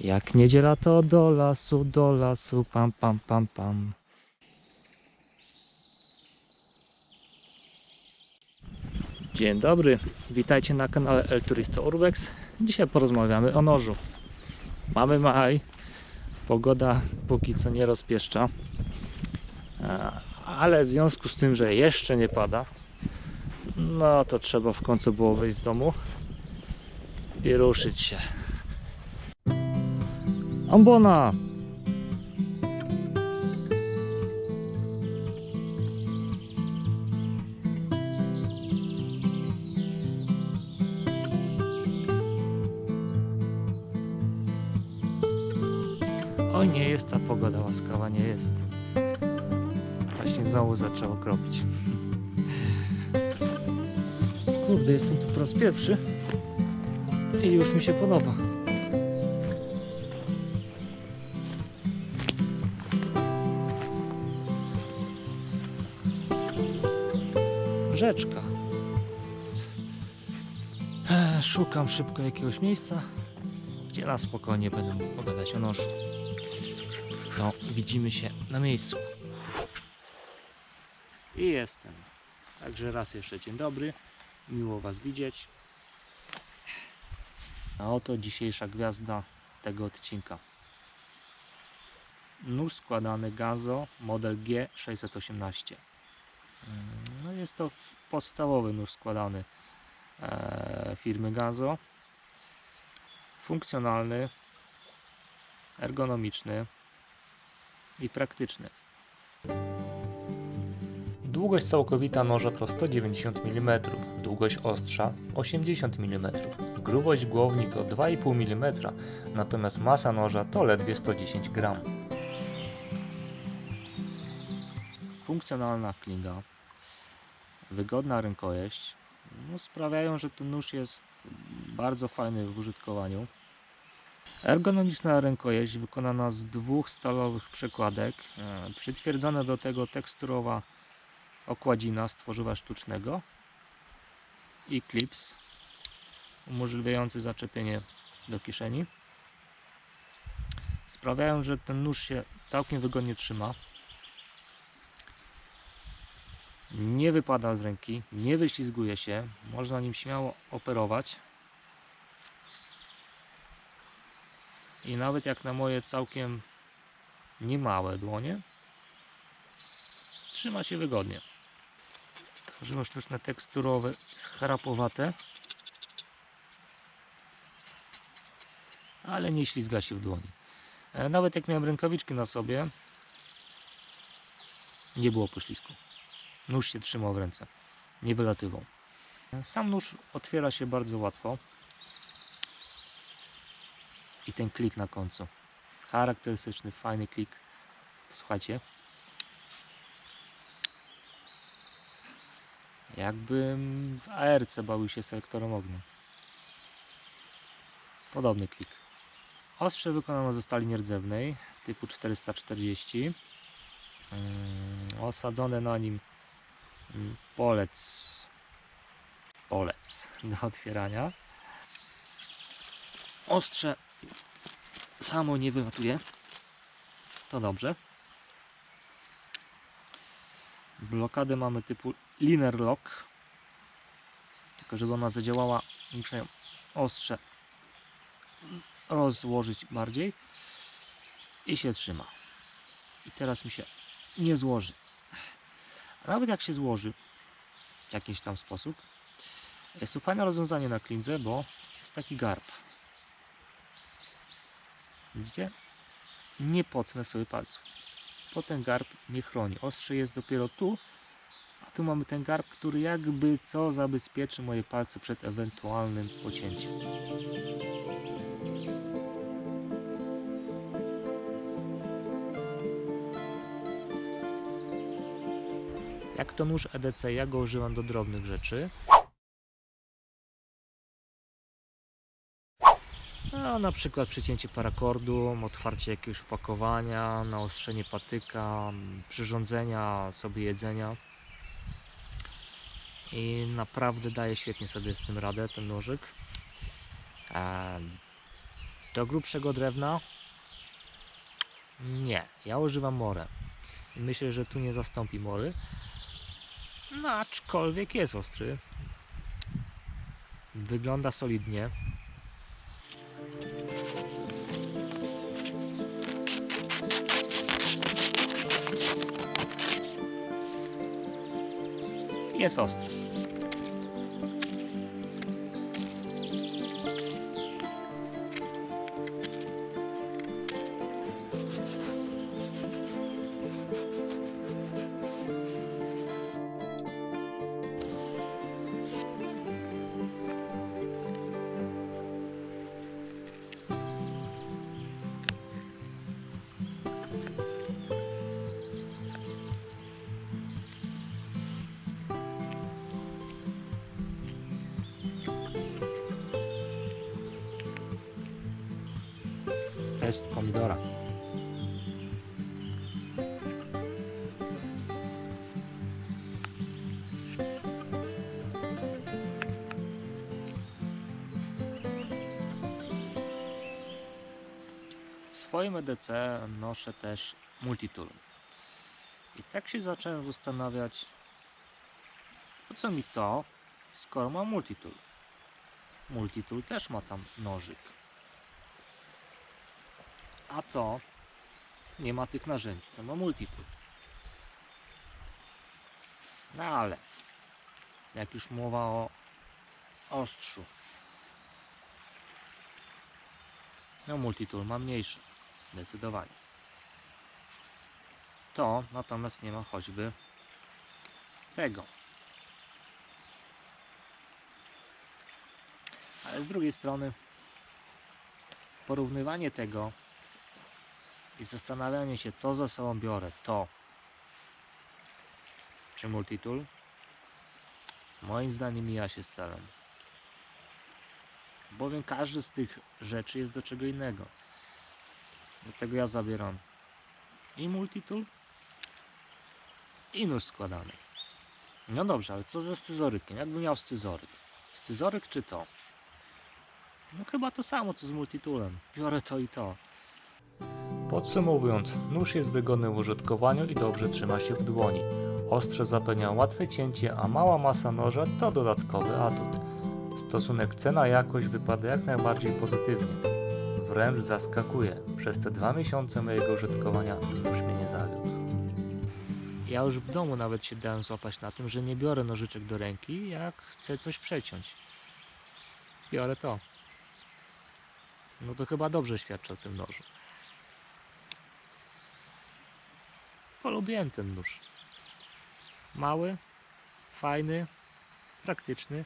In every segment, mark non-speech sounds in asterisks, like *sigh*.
Jak niedziela to do lasu, do lasu, pam, pam, pam, pam. Dzień dobry, witajcie na kanale El Turisto Urbex. Dzisiaj porozmawiamy o nożu. Mamy maj, pogoda póki co nie rozpieszcza, E, ale w związku z tym, że jeszcze nie pada, no to trzeba w końcu było wyjść z domu i ruszyć się. Ambona! Oj, nie jest ta pogoda łaskawa, nie jest. Właśnie znowu zaczęło kropić. Kurde, jestem tu po raz pierwszy i już mi się podoba. Rzeczka. Eee, Szukam szybko jakiegoś miejsca, gdzie na spokojnie będę mógł pogadać o nożu. No, widzimy się na miejscu. I jestem. Także raz jeszcze dzień dobry. Miło Was widzieć. A oto dzisiejsza gwiazda tego odcinka. Nóż składany Gazo model G618. No jest to podstawowy nóż składany e, firmy Gazo. Funkcjonalny, ergonomiczny i praktyczny. Długość całkowita noża to 190 mm, długość ostrza 80 mm, grubość głowni to 2,5 mm, natomiast masa noża to ledwie 110 gram. Funkcjonalna klinga, wygodna rękojeść no, sprawiają, że ten nóż jest bardzo fajny w użytkowaniu. Ergonomiczna rękojeść wykonana z dwóch stalowych przekładek, e, przytwierdzona do tego teksturowa okładzina z tworzywa sztucznego i klips umożliwiający zaczepienie do kieszeni sprawiają, że ten nóż się całkiem wygodnie trzyma nie wypada z ręki, nie wyślizguje się można nim śmiało operować. I nawet jak na moje całkiem niemałe dłonie trzyma się wygodnie. Tworzywo sztuczne teksturowe schrapowate. Ale nie ślizga się w dłoni. E, nawet jak miałem rękawiczki na sobie nie było poślizgu nóż się trzymał w ręce. Nie wylatywał. Sam nóż otwiera się bardzo łatwo. I ten klik na końcu. Charakterystyczny, fajny klik. Słuchajcie. Jakbym w ARC bawił się selektorem ognia. Podobny klik. Ostrze wykonano ze stali nierdzewnej typu 440 Mm, osadzone na nim polec. Polec do otwierania. Ostrze samo nie wylatuje. To dobrze. Blokadę mamy typu liner lock. Tylko żeby ona zadziałała muszę ostrze rozłożyć bardziej. I się trzyma. I teraz mi się nie złoży nawet jak się złoży w jakiś tam sposób jest tu fajne rozwiązanie na klindze, bo jest taki garb. Widzicie? nie potnę sobie palców. Bo ten garb mnie chroni. Ostrze jest dopiero tu a tu mamy ten garb, który jakby co zabezpieczy moje palce przed ewentualnym pocięciem Jak to nóż EDC, ja go używam do drobnych rzeczy. No, na przykład przycięcie parakordu, otwarcie jakiegoś opakowania, naostrzenie patyka, przyrządzenia sobie jedzenia. I naprawdę daje świetnie sobie z tym radę ten nożyk. Do grubszego drewna? Nie, ja używam morę. Myślę, że tu nie zastąpi mory. No, aczkolwiek jest ostry. Wygląda solidnie. Jest ostry. Test pomidora. W swoim EDC noszę też multitool. I tak się zacząłem zastanawiać, po co mi to, skoro mam multitool. Multitool też ma tam nożyk. A to nie ma tych narzędzi, co ma multitool. No ale jak już mowa o ostrzu. No multitool ma mniejszy, zdecydowanie. To natomiast nie ma choćby tego. Ale z drugiej strony porównywanie tego i zastanawianie się, co ze sobą biorę, to czy multitool, moim zdaniem mija się z celem. Bowiem każdy z tych rzeczy jest do czego innego. Dlatego ja zabieram i multitool, i nóż składany. No dobrze, ale co ze scyzorykiem? Jakbym miał scyzoryk? Scyzoryk czy to? No chyba to samo co z multitoolem. Biorę to i to. Podsumowując, nóż jest wygodny w użytkowaniu i dobrze trzyma się w dłoni. Ostrze zapewnia łatwe cięcie, a mała masa noża to dodatkowy atut. Stosunek cena-jakość wypada jak najbardziej pozytywnie. Wręcz zaskakuje. Przez te dwa miesiące mojego użytkowania nóż mnie nie zawiódł. Ja już w domu nawet się dałem złapać na tym, że nie biorę nożyczek do ręki, jak chcę coś przeciąć. Biorę to. No to chyba dobrze świadczy o tym nożu. Polubiłem ten nóż. Mały, fajny, praktyczny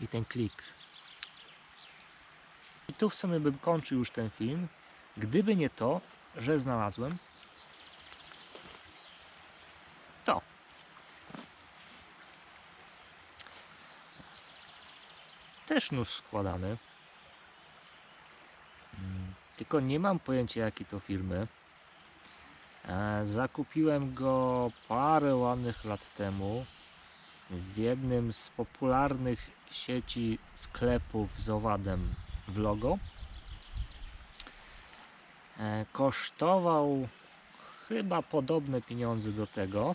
i ten klik. I tu w sumie bym kończył już ten film, gdyby nie to, że znalazłem to. Też nóż składany. Mm, Tylko nie mam pojęcia jakiej to firmy. E, Zakupiłem go parę ładnych lat temu w jednym z popularnych sieci sklepów z owadem w logo. E, Kosztował chyba podobne pieniądze do tego.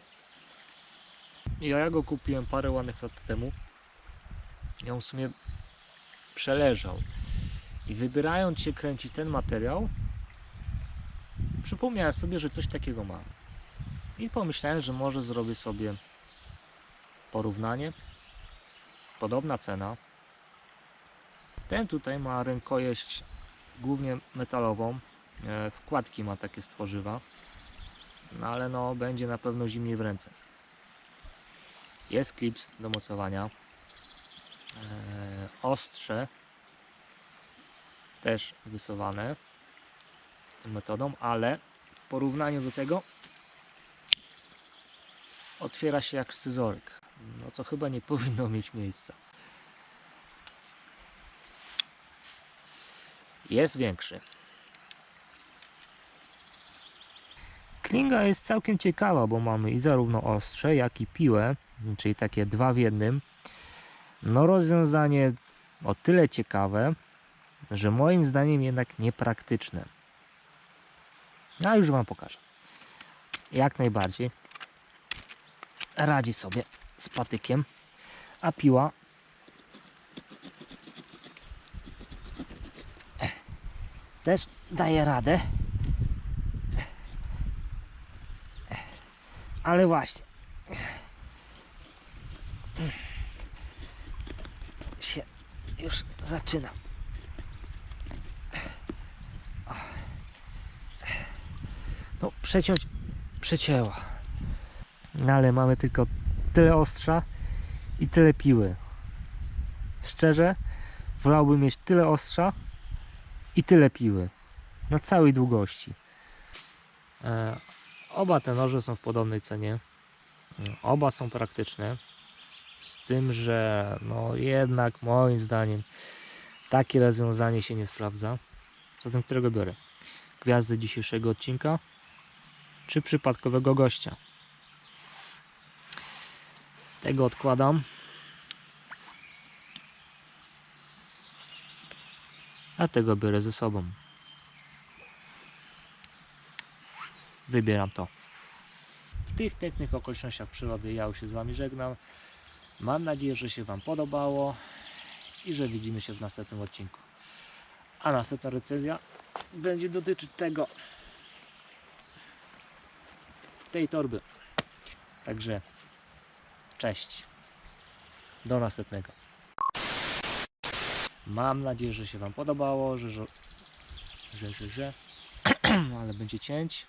Ja go kupiłem parę ładnych lat temu. On w sumie przeleżał. I wybierając się kręcić ten materiał, przypomniałem sobie, że coś takiego mam. I pomyślałem, że może zrobię sobie porównanie. Podobna cena. Ten tutaj ma rękojeść głównie metalową. E, Wkładki ma takie stworzywa. No ale no będzie na pewno zimniej w ręce. Jest klips do mocowania. E, Ostrze też wysuwane tą metodą, ale w porównaniu do tego otwiera się jak scyzoryk. No co chyba nie powinno mieć miejsca. Jest większy. Klinga jest całkiem ciekawa, bo mamy i zarówno ostrze, jak i piłę, czyli takie dwa w jednym. No rozwiązanie o tyle ciekawe, że moim zdaniem jednak niepraktyczne. A już Wam pokażę. Jak najbardziej radzi sobie z patykiem, a piła też daje radę. Ale właśnie się już zaczyna. Przeciąć przecięła. No, ale mamy tylko tyle ostrza i tyle piły. Szczerze, wolałbym mieć tyle ostrza i tyle piły. Na całej długości. E, oba te noże są w podobnej cenie. Oba są praktyczne. Z tym, że no jednak moim zdaniem takie rozwiązanie się nie sprawdza. Zatem którego biorę? Gwiazdę dzisiejszego odcinka czy przypadkowego gościa? Tego odkładam. A tego biorę ze sobą. Wybieram to. W tych pięknych okolicznościach przyrody ja już się z Wami żegnam. Mam nadzieję, że się Wam podobało i że widzimy się w następnym odcinku. A następna recenzja będzie dotyczyć tego tej torby. Także cześć. Do następnego. Mam nadzieję, że się Wam podobało, że, że, że, że, że. *clears throat* ale będzie cięć.